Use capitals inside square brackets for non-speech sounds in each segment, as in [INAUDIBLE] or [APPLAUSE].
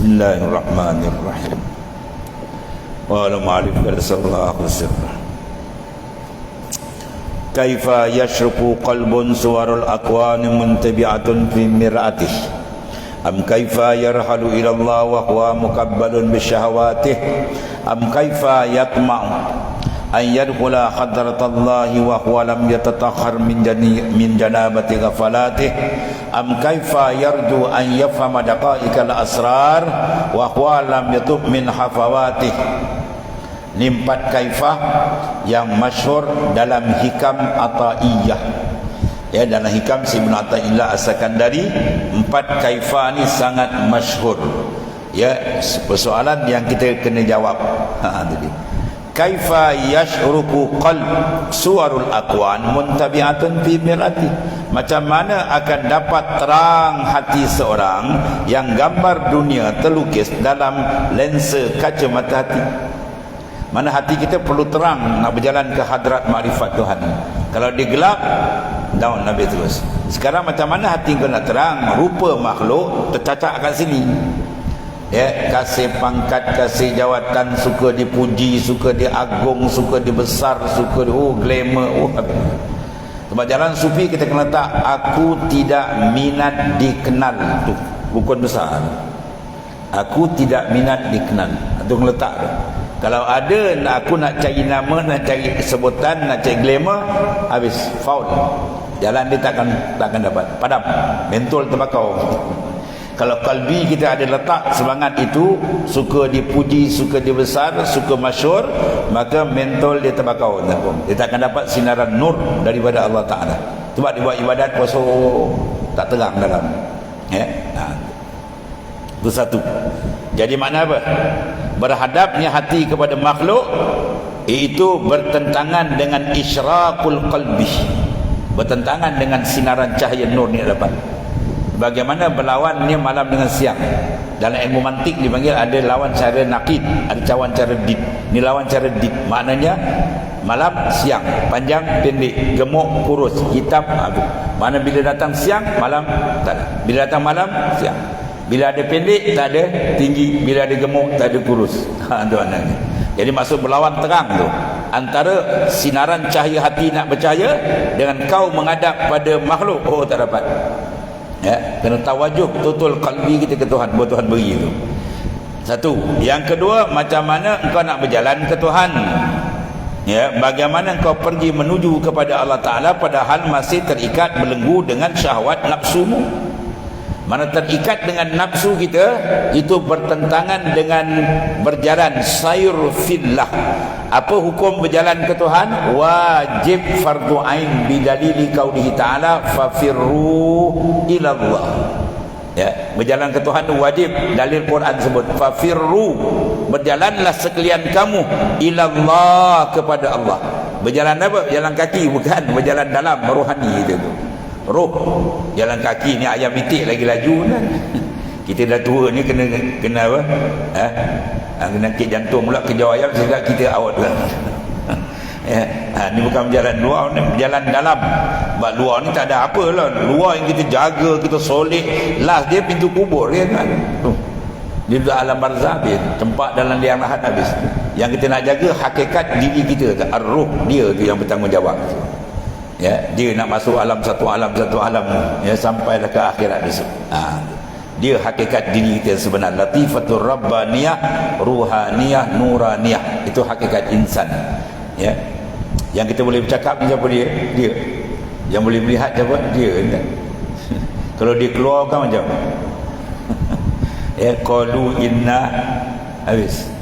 بسم الله الرحمن الرحيم قال معرف صلى الله وسلم كيف يشرق قلب صور الأكوان منتبعة في مرآته أم كيف يرحل إلى الله وهو مقبل بشهواته أم كيف يطمع an yadkhula hadratallahi wa huwa lam yatatakhar min jani min janabati ghafalati am kaifa yarju an yafham daqaiqal asrar wa huwa lam yatub min hafawati limpat kaifa yang masyhur dalam hikam ataiyah. Ya dalam hikam sibnu ataiyah asalkan dari empat kaifa ni sangat masyhur. Ya persoalan yang kita kena jawab. [LAUGHS] Ha kaifa yashruku qalb suwarul aqwan muntabi'atun fi mirati macam mana akan dapat terang hati seorang yang gambar dunia terlukis dalam lensa kaca mata hati mana hati kita perlu terang nak berjalan ke hadrat makrifat Tuhan. Kalau dia gelap, down Nabi terus. Sekarang macam mana hati kau nak terang? Rupa makhluk tercacak kat sini. Ya, kasih pangkat, kasih jawatan, suka dipuji, suka diagung, suka dibesar, suka di oh glamour, oh. Sebab jalan sufi kita kena letak aku tidak minat dikenal tu. Bukan besar. Aku tidak minat dikenal. Itu kena letak tu. Kalau ada aku nak cari nama, nak cari sebutan, nak cari glamour, habis foul. Jalan dia takkan takkan dapat. Padam. Mentol terbakau. Kalau kalbi kita ada letak semangat itu, suka dipuji, suka dibesar, suka masyur, maka mentol dia terbakau. Dia takkan dapat sinaran nur daripada Allah Ta'ala. Sebab dia buat ibadat puasa tak terang dalam. Ya? Nah. Itu satu. Jadi makna apa? berhadapnya hati kepada makhluk itu bertentangan dengan isyraqul qalbi bertentangan dengan sinaran cahaya nur ni dapat bagaimana berlawan ni malam dengan siang. Dalam ilmu mantik dipanggil ada lawan cara nakid ada cawan cara did ni lawan cara did maknanya malam siang. Panjang pendek. Gemuk kurus. Hitam abu mana bila datang siang malam tak ada. Bila datang malam siang. Bila ada pendek tak ada. Tinggi, bila ada gemuk tak ada kurus. [LAUGHS] Ha tu anaknya. Jadi maksud berlawan terang tu. Antara sinaran cahaya hati nak percaya dengan kau menghadap pada makhluk. Oh tak dapat. Ya, kena tawajuh betul kalbi kita ke Tuhan, buat Tuhan beri itu. Satu. Yang kedua, macam mana engkau nak berjalan ke Tuhan? Ya, bagaimana engkau pergi menuju kepada Allah Taala padahal masih terikat belenggu dengan syahwat nafsumu? mana terikat dengan nafsu kita itu bertentangan dengan berjalan sayur fillah apa hukum berjalan ke Tuhan? Wajib fardu ain bidalili qaulihi ta'ala fafirru ila Allah ya berjalan ke Tuhan wajib. Dalil Quran sebut fafirru berjalanlah sekalian kamu ila Allah kepada Allah. Berjalan apa? Jalan kaki bukan. Berjalan dalam rohani itu tu. Roh jalan kaki ni ayam itik lagi laju. kan kita dah tua ni kena kena apa? Ha? kena kek jantung pula kejar ayam sehingga kita awet kan [LAUGHS] ya. ha, ni bukan berjalan luar ni berjalan dalam. Sebab luar ni tak ada apa lah. Luar yang kita jaga kita solid last dia pintu kubur ya kan? Tuh dia duduk alam barzah dia tempat dalam liang lahat habis. Yang kita nak jaga hakikat diri kita ar-ruh dia tu yang bertanggungjawab. Ya dia nak masuk alam satu alam satu alam. Ya sampai ke akhirat besok. Ha. Dia hakikat diri kita sebenar. Latifatul rabbaniyah ruhaniyah nuraniyah. Itu hakikat insan. Ya. Yang kita boleh bercakap siapa dia? Dia. Yang boleh melihat siapa? Dia [LAUGHS] kalau dia keluar kan macam [LAUGHS] ya qalu inna. Habis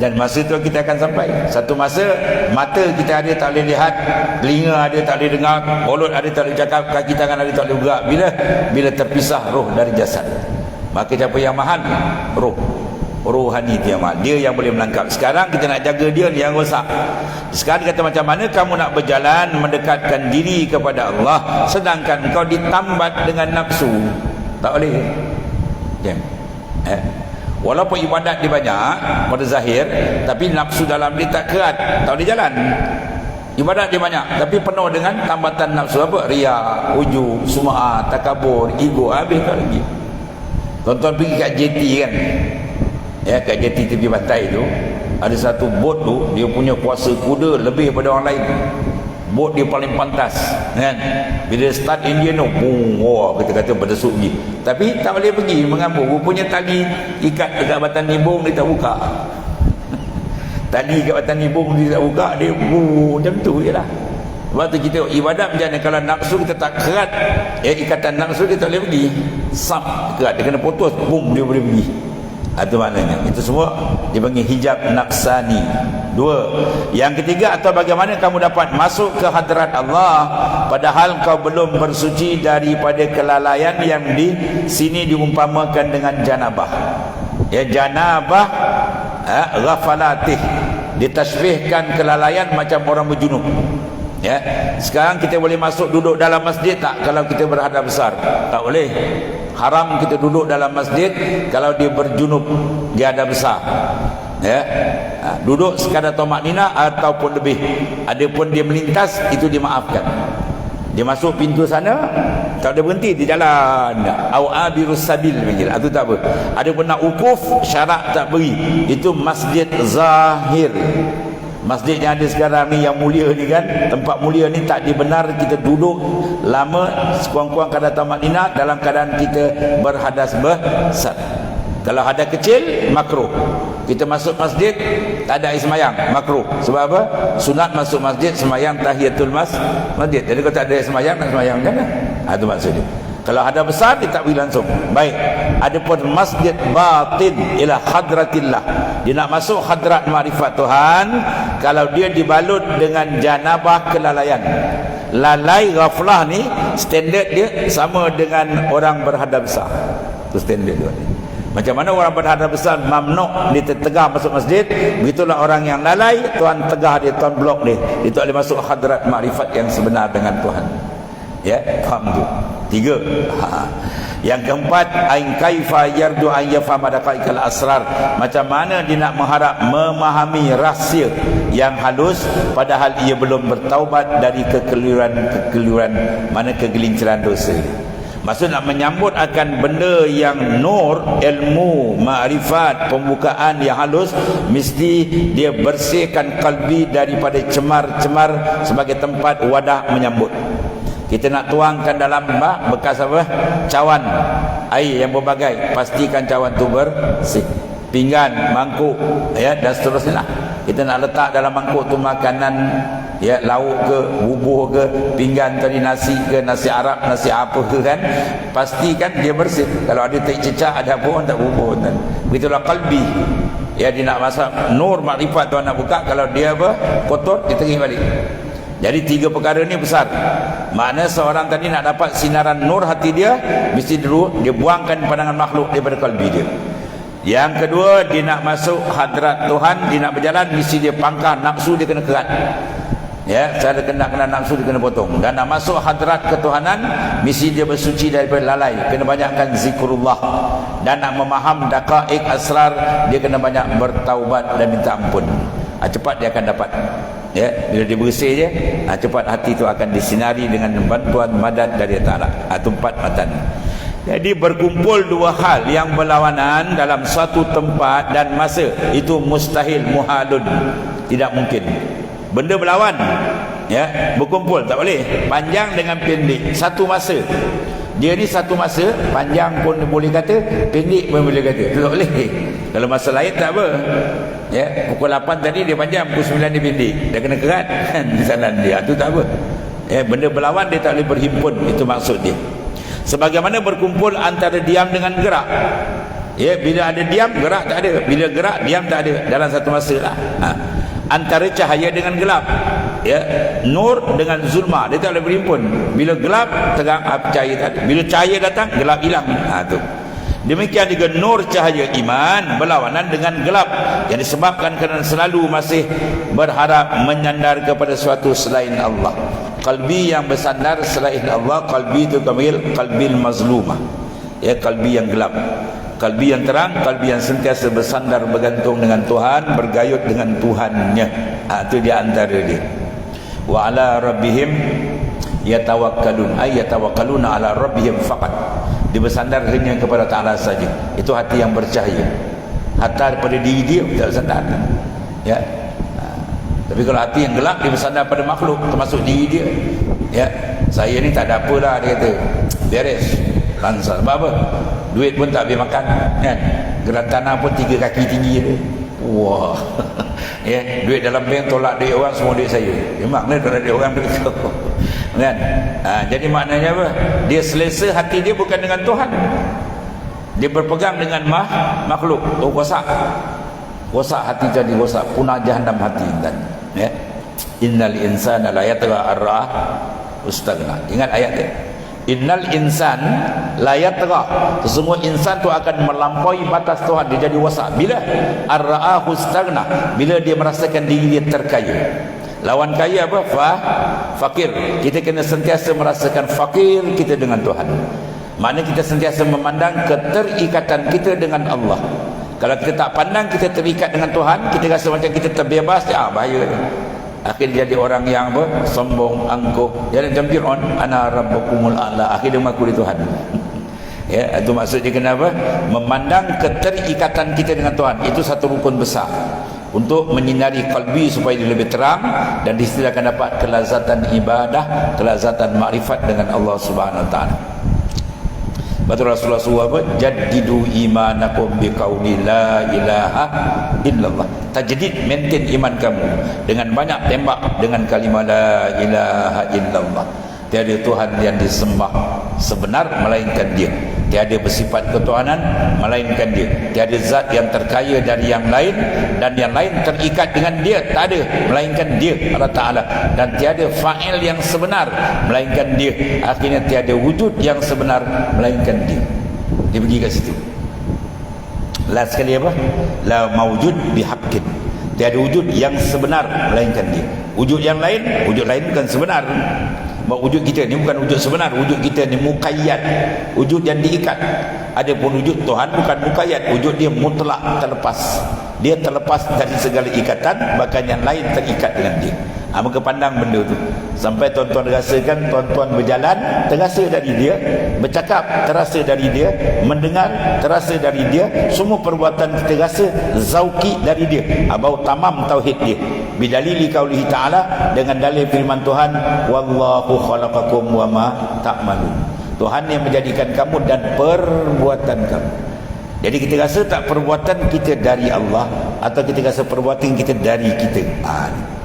dan masa itu kita akan sampai. Satu masa mata kita ada tak boleh lihat telinga ada tak boleh dengar mulut ada tak boleh cakap kaki tangan ada tak boleh bergerak. Bila? Bila terpisah roh dari jasad. Maka siapa yang mahal roh. Rohani dia mahal dia yang boleh melangkap sekarang kita nak jaga dia yang rosak. Sekarang kata macam mana kamu nak berjalan mendekatkan diri kepada Allah sedangkan kau ditambat dengan nafsu. Tak boleh. Okay. eh Walaupun ibadat dia banyak pada zahir tapi nafsu dalam dia tak kerat, tak boleh jalan. Ibadat dia banyak tapi penuh dengan tambatan nafsu apa? Ria, uju, sum'ah, takabur, ego habis tak lagi. Tuan-tuan pergi kat JT kan. Ya, kat JT tepi pantai tu ada satu bot tu dia punya kuasa kuda lebih daripada orang lain. Bot dia paling pantas kan. Bila start engine tu, boom, wah kita kata berdesuk pergi. Tapi tak boleh pergi mengapa? Rupanya tali ikat dekat batang nibung dia tak buka. [LAUGHS] tali ikat batang nibung dia tak buka, dia boom, macam tu je lah. Waktu kita ibadat macam mana kalau nafsu kita tak kerat eh, ikatan nafsu dia tak boleh pergi sap kerat dia kena putus boom dia boleh pergi itu maknanya itu semua dipanggil hijab nafsani dua yang ketiga atau bagaimana kamu dapat masuk ke hadrat Allah padahal kau belum bersuci daripada kelalaian yang di sini diumpamakan dengan janabah ya janabah ha, ghafalatih ditasbihkan kelalaian macam orang berjunub Ya. Sekarang kita boleh masuk duduk dalam masjid tak kalau kita berhadap besar? Tak boleh. Haram kita duduk dalam masjid kalau dia berjunub di hadap besar. Ya. Ha, duduk sekadar tomak nina ataupun lebih. Adapun dia melintas itu dimaafkan. Dia masuk pintu sana tak ada berhenti di jalan. Au abirus sabil panggil. Itu tak apa. Adapun nak ukuf syarat tak beri. Itu masjid zahir. Masjid yang ada sekarang ni yang mulia ni kan? Tempat mulia ni tak dibenar kita duduk Lama sekurang-kurang kadang tamat inat Dalam keadaan kita berhadas besar. Kalau ada kecil makruh. Kita masuk masjid Tak ada ismayang makruh. Sebab apa? Sunat masuk masjid semayang tahiyatul mas masjid. Jadi kalau tak ada ismayang nak semayang mana? Itu ha, maksudnya kalau ada besar dia tak pergi langsung. Baik. Adapun masjid batin ila hadratillah. Dia nak masuk hadrat makrifat Tuhan kalau dia dibalut dengan janabah kelalaian. Lalai ghaflah ni standard dia sama dengan orang berhadap besar. Itu standard dia. Macam mana orang berhadap besar mamnuk dia tertegah masuk masjid, begitulah orang yang lalai Tuhan tegah dia Tuhan blok dia. Dia tak boleh masuk hadrat makrifat yang sebenar dengan Tuhan. Ya, faham tu. Tiga. Ha. Yang keempat, ain kaifa yardu an yafhama daqaiqal asrar. Macam mana dia nak mengharap memahami rahsia yang halus padahal ia belum bertaubat dari kekeliruan-kekeliruan mana kegelinciran dosa. Maksud nak menyambut akan benda yang nur, ilmu, makrifat, pembukaan yang halus Mesti dia bersihkan kalbi daripada cemar-cemar sebagai tempat wadah menyambut kita nak tuangkan dalam bah, bekas apa? Cawan. Air yang berbagai. Pastikan cawan tu bersih. Pinggan mangkuk ya dan seterusnya lah. kita nak letak dalam mangkuk tu makanan ya lauk ke bubur ke pinggan tadi nasi ke nasi Arab nasi apa ke kan? Pastikan dia bersih. Kalau ada tak cecak ada pun tak bubur. Kan begitulah kalbi. Ya dia nak masak. Nur makrifat tuan nak buka. Kalau dia apa? Kotor dia terik balik jadi tiga perkara ni besar. Makna seorang tadi nak dapat sinaran nur hati dia, mesti dulu dia buangkan pandangan makhluk daripada kalbi dia. Yang kedua, dia nak masuk hadrat Tuhan, dia nak berjalan, mesti dia pangkah nafsu dia kena kerat. Ya, cara kena kena nafsu dia kena potong. Dan nak masuk hadrat ketuhanan, mesti dia bersuci daripada lalai. Kena banyakkan zikrullah. Dan nak memaham daqaik asrar, dia kena banyak bertaubat dan minta ampun. Ha, cepat dia akan dapat ya bila dia bersih je ha, cepat hati itu akan disinari dengan bantuan madan dari Taala. Atau empat matan. Jadi berkumpul dua hal yang berlawanan dalam satu tempat dan masa. Itu mustahil muhalun. Tidak mungkin. Benda berlawan. Ya berkumpul tak boleh. Panjang dengan pendek. Satu masa dia ni satu masa panjang pun boleh kata pendek pun boleh kata. [LAUGHS] Tak boleh. Kalau masa lain tak apa. Ya pukul 8 tadi dia panjang pukul 9 dia pendek. Dia kena kerat [LAUGHS] di sana dia. Itu tak apa. Ya benda berlawan dia tak boleh berhimpun. Itu maksud dia. Sebagaimana berkumpul antara diam dengan gerak. Ya bila ada diam gerak tak ada. Bila gerak diam tak ada. Dalam satu masa lah. Ha. Antara cahaya dengan gelap. Ya. Nur dengan zulma. Dia tak boleh berhimpun. Bila gelap terang api cahaya tak bila cahaya datang gelap hilang. Ha tu. Demikian juga nur cahaya iman berlawanan dengan gelap. Yang disebabkan kerana selalu masih berharap menyandar kepada suatu selain Allah. Kalbi yang bersandar selain Allah kalbi itu kamil kalbi mazlumah. Ya kalbi yang gelap kalbi yang terang kalbi yang sentiasa bersandar bergantung dengan Tuhan bergayut dengan Tuhannya. Ha, itu di antara dia. Wa ala rabbihim yatawakkalun. Ay yatawakkaluna ala rabbihim faqat. Dia bersandar hanya kepada Ta'ala saja. Itu hati yang bercahaya. Hatta daripada diri dia tidak bersandar. Ya. Ha. tapi kalau hati yang gelap dia bersandar pada makhluk termasuk diri dia. Ya. Saya ni tak ada apalah dia kata. Beres. Langsung sebab apa duit pun tak boleh makan kan? Gerak tanah pun tiga kaki tinggi dia. Wah. [LAUGHS] Ya duit dalam bank tolak duit orang semua duit saya. Memang ya, tolak duit orang begitu [LAUGHS] kan? Ha, jadi maknanya apa? Dia selesa hati dia bukan dengan Tuhan. Dia berpegang dengan mah, makhluk. Oh rosak rosak hati jadi rosak punah jahannam hati dan ya. Innal insana la yatra arra ustaghna ingat ayat dia Innal insan la yatra. Semua insan tu akan melampaui batas Tuhan dia jadi wasak. Bila ar-ra'ahu staghna, bila dia merasakan diri dia terkaya. Lawan kaya apa? Fa fakir. Kita kena sentiasa merasakan fakir kita dengan Tuhan. Mana kita sentiasa memandang keterikatan kita dengan Allah. Kalau kita tak pandang kita terikat dengan Tuhan, kita rasa macam kita terbebas, ah bahaya akhirnya jadi orang yang apa? Sombong angkuh. Jadi macam Fir'aun ana rabbukumul a'la. Akhirnya mengaku di Tuhan. [LAUGHS] Ya itu maksudnya kenapa? Memandang keterikatan kita dengan Tuhan. Itu satu rukun besar. Untuk menyinari kalbi supaya dia lebih terang dan di situ akan dapat kelazatan ibadah kelazatan makrifat dengan Allah Subhanahu wa taala Betul Rasulullah SAW Jadidu imanakum biqawli la ilaha illallah. Tajdid maintain iman kamu Dengan banyak tembak Dengan kalimah la ilaha illallah. Tiada Tuhan yang disembah sebenar Melainkan dia Tiada bersifat ketuhanan Melainkan dia. Tiada zat yang terkaya dari yang lain Dan yang lain terikat dengan dia. Tak ada Melainkan dia Allah Ta'ala. Dan tiada fa'il yang sebenar Melainkan dia. Akhirnya tiada wujud yang sebenar Melainkan dia. Dia pergi kat situ. Last sekali apa? La mawujud bihaqqin Tiada wujud yang sebenar Melainkan dia. Wujud yang lain Wujud lain bukan sebenar bahawa wujud kita ni bukan wujud sebenar wujud kita ni mukayyad wujud yang diikat. Ada pun wujud Tuhan bukan mukayyad wujud dia mutlak terlepas. Dia terlepas dari segala ikatan bahkan yang lain terikat dengan dia ha, maka pandang benda tu? Sampai tuan-tuan rasakan tuan-tuan berjalan terasa dari dia bercakap terasa dari dia mendengar terasa dari dia semua perbuatan kita rasa zauki dari dia ha, bau tamam tauhid dia. Bidalili kaulihi ta'ala dengan dalil firman Tuhan wallahu khalaqakum wa ma ta'malun. Tuhan yang menjadikan kamu dan perbuatan kamu. Jadi kita rasa tak perbuatan kita dari Allah atau kita rasa perbuatan kita dari kita? Ah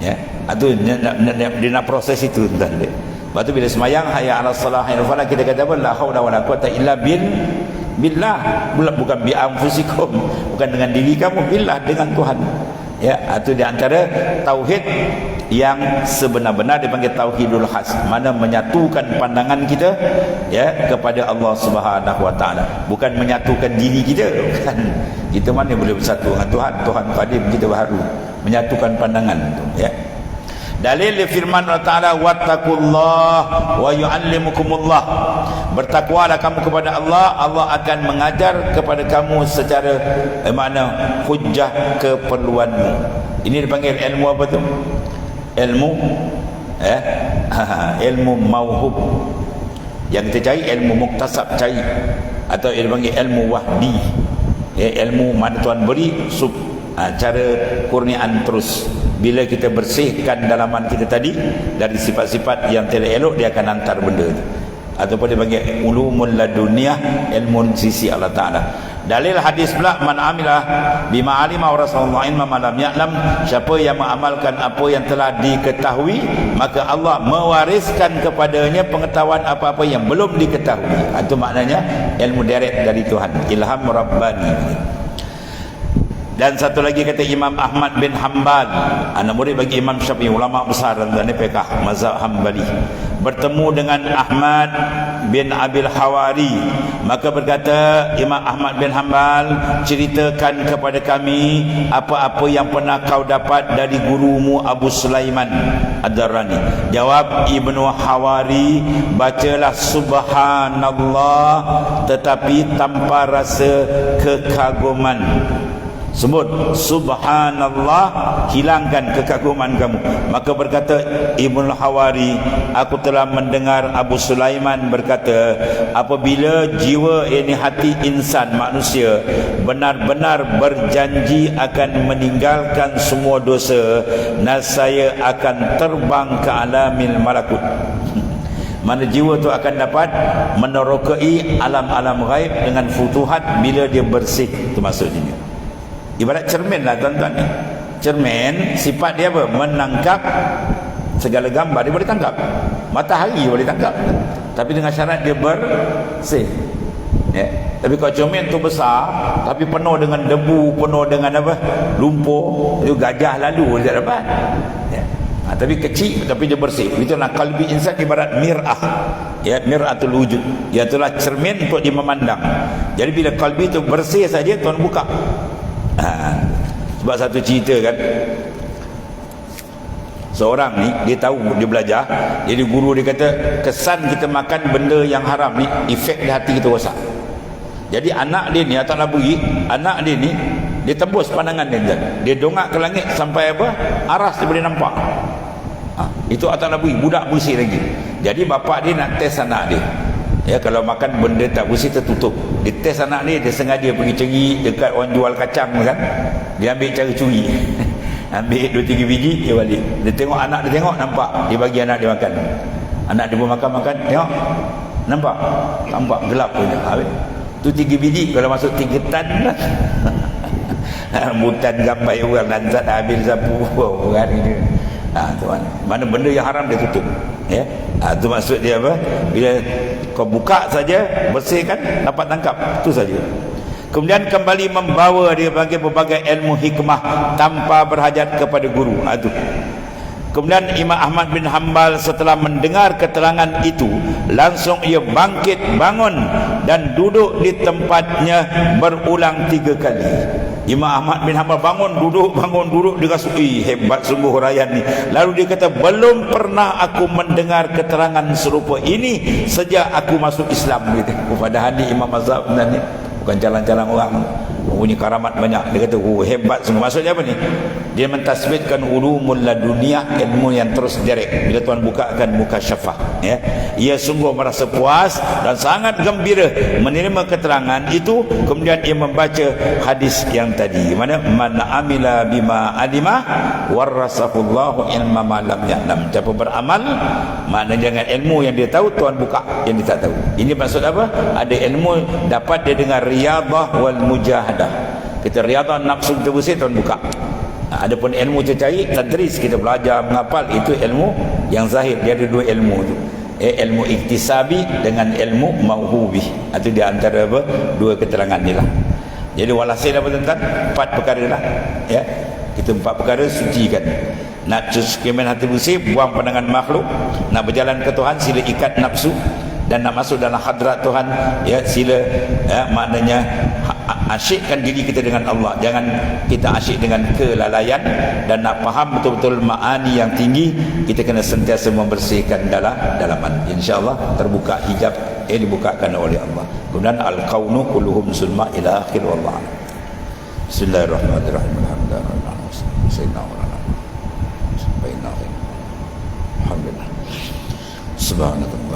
ya. Itu dia nak proses itu tuan dia lepas tu bila semayang hayya ala salah hayya ala kita kata apa? La haula wala quwata illa bil billah. Bukan bi anfusikum bukan dengan diri kamu billah dengan Tuhan. Ya itu di antara tauhid yang sebenar-benar dipanggil tauhidul khas. Mana menyatukan pandangan kita ya kepada Allah Subhanahu wa taala. Bukan menyatukan diri kita kan kita mana boleh bersatu dengan Tuhan? Tuhan qadim kita baru menyatukan pandangan itu ya. Dalil firman Allah Ta'ala Wattaqullah wa yu'allimukumullah. Bertakwalah kamu kepada Allah Allah akan mengajar kepada kamu secara eh, mana hujah keperluanmu. Ini dipanggil ilmu apa tu? Ilmu eh? [LAUGHS] ilmu mauhub. Yang kita cari ilmu muktasab cari. Atau dipanggil ilmu wahdi. Ya, Ilmu mana Tuhan beri sub, ha, Cara kurniaan terus. Bila kita bersihkan dalaman kita tadi dari sifat-sifat yang tidak elok dia akan hantar benda itu ataupun dia panggil ulumul laduniyah ilmu sisi Allah Ta'ala. Dalil hadis pula man amilah bima alima rasulullah ilma malam ya'lam. Siapa yang mengamalkan apa yang telah diketahui maka Allah mewariskan kepadanya pengetahuan apa-apa yang belum diketahui. Itu maknanya ilmu direct dari Tuhan. Ilham rabbani dan satu lagi kata Imam Ahmad bin Hanbal. Anak murid bagi Imam Syafi'i ulama besar dalam fiqh mazhab Hambali bertemu dengan Ahmad bin Abil Hawari. Maka berkata Imam Ahmad bin Hanbal ceritakan kepada kami apa-apa yang pernah kau dapat dari gurumu Abu Sulaiman Ad-Darrani. Jawab Ibnu Hawari bacalah subhanallah tetapi tanpa rasa kekaguman sebut subhanallah hilangkan kekaguman kamu. Maka berkata Ibnu Hawari aku telah mendengar Abu Sulaiman berkata apabila jiwa ini hati insan manusia benar-benar berjanji akan meninggalkan semua dosa nasaya akan terbang ke alamil malakut [LAUGHS] mana jiwa tu akan dapat menerokai alam-alam gaib dengan futuhat bila dia bersih itu maksudnya ibarat cermin lah tuan-tuan ni. Cermin sifat dia apa? Menangkap segala gambar. Dia boleh tangkap. Matahari boleh tangkap. Tapi dengan syarat dia bersih. Ya. tapi kalau cermin tu besar tapi penuh dengan debu penuh dengan apa? Lumpur itu gajah lalu dia dapat. Ya. Ha, tapi kecil tapi dia bersih. Itulah kalbi insan ibarat mir'ah. Ya mir'atul wujud. Itulah cermin untuk dia memandang. Jadi bila kalbi itu bersih saja tuan buka ha, sebab satu cerita kan seorang ni dia tahu dia belajar. Jadi guru dia kata kesan kita makan benda yang haram ni efek di hati kita rosak. Jadi anak dia ni atau nabui anak dia ni dia tembus pandangan dia dia dongak ke langit sampai apa? Aras dia boleh nampak. Ha, itu atas nabui budak bersih lagi. Jadi bapak dia nak test anak dia ya kalau makan benda tak bersih tertutup. Dia test anak dia dia sengaja pergi cari dekat orang jual kacang kan? Dia ambil cara curi. [LAUGHS] Ambil dua tiga biji dia balik. Dia tengok anak dia tengok nampak. Dia bagi anak dia makan. Anak dia pun makan-makan tengok. Nampak? Nampak gelap punya habis. Tu tiga biji kalau masuk tiga tan. [LAUGHS] Lah rambutan gambar orang dan habis sapu. [LAUGHS] Orang ini ha, tu mana. benda yang haram dia tutup. Ya ha, tu maksud dia apa? Bila kau buka saja bersihkan dapat tangkap. Tu saja. Kemudian kembali membawa dia bagi berbagai ilmu hikmah tanpa berhajat kepada guru. Ha, tu. Kemudian Imam Ahmad bin Hanbal setelah mendengar keterangan itu langsung ia bangkit bangun dan duduk di tempatnya berulang tiga kali. Imam Ahmad bin Hanbal bangun duduk bangun duduk. Dia rasa hebat sungguh rakyat ni. Lalu dia kata belum pernah aku mendengar keterangan serupa ini sejak aku masuk Islam. Gitu pada hari Imam Mazhab ni. Bukan jalan-jalan orang mempunyai karamat banyak. Dia kata oh hebat semua. Maksudnya apa ni? Dia mentasbihkan ulumul laduniyah ilmu yang terus direct bila Tuhan bukakan muka syafah ya ia sungguh merasa puas dan sangat gembira menerima keterangan itu. Kemudian ia membaca hadis yang tadi. Mana man amila bima alima warasahullahu ilma ma lam ya'lam. Siapa beramal maknanya dengan ilmu yang dia tahu Tuhan buka yang dia tak tahu. Ini maksud apa? Ada ilmu dapat dia dengan riyadhah wal mujahadah kita riadah nafsu kita bersih Tuhan buka. Ha, ada pun ilmu kita cari tadris kita belajar menghafal itu ilmu yang zahir. Dia ada dua ilmu tu. Eh, ilmu iktisabi dengan ilmu mauhubi. Itu di antara apa? Dua keterangan ni lah. Jadi walhasil apa tuan empat perkara lah ya. Kita empat perkara sucikan. Nak cucikan hati bersih buang pandangan makhluk. Nak berjalan ke Tuhan sila ikat nafsu. Dan nak masuk dalam hadrat Tuhan ya sila ya, maknanya asyikkan diri kita dengan Allah. Jangan kita asyik dengan kelalaian dan nak faham betul-betul ma'ani yang tinggi kita kena sentiasa membersihkan dalam dalaman. Insyaallah terbuka hijab yang dibukakan oleh Allah. Kemudian al-kaunu kulluhum sulma ila akhir wallah. Bismillahirrahmanirrahim. Alhamdulillah Sayyidina Alhamdulillah. Subhanallah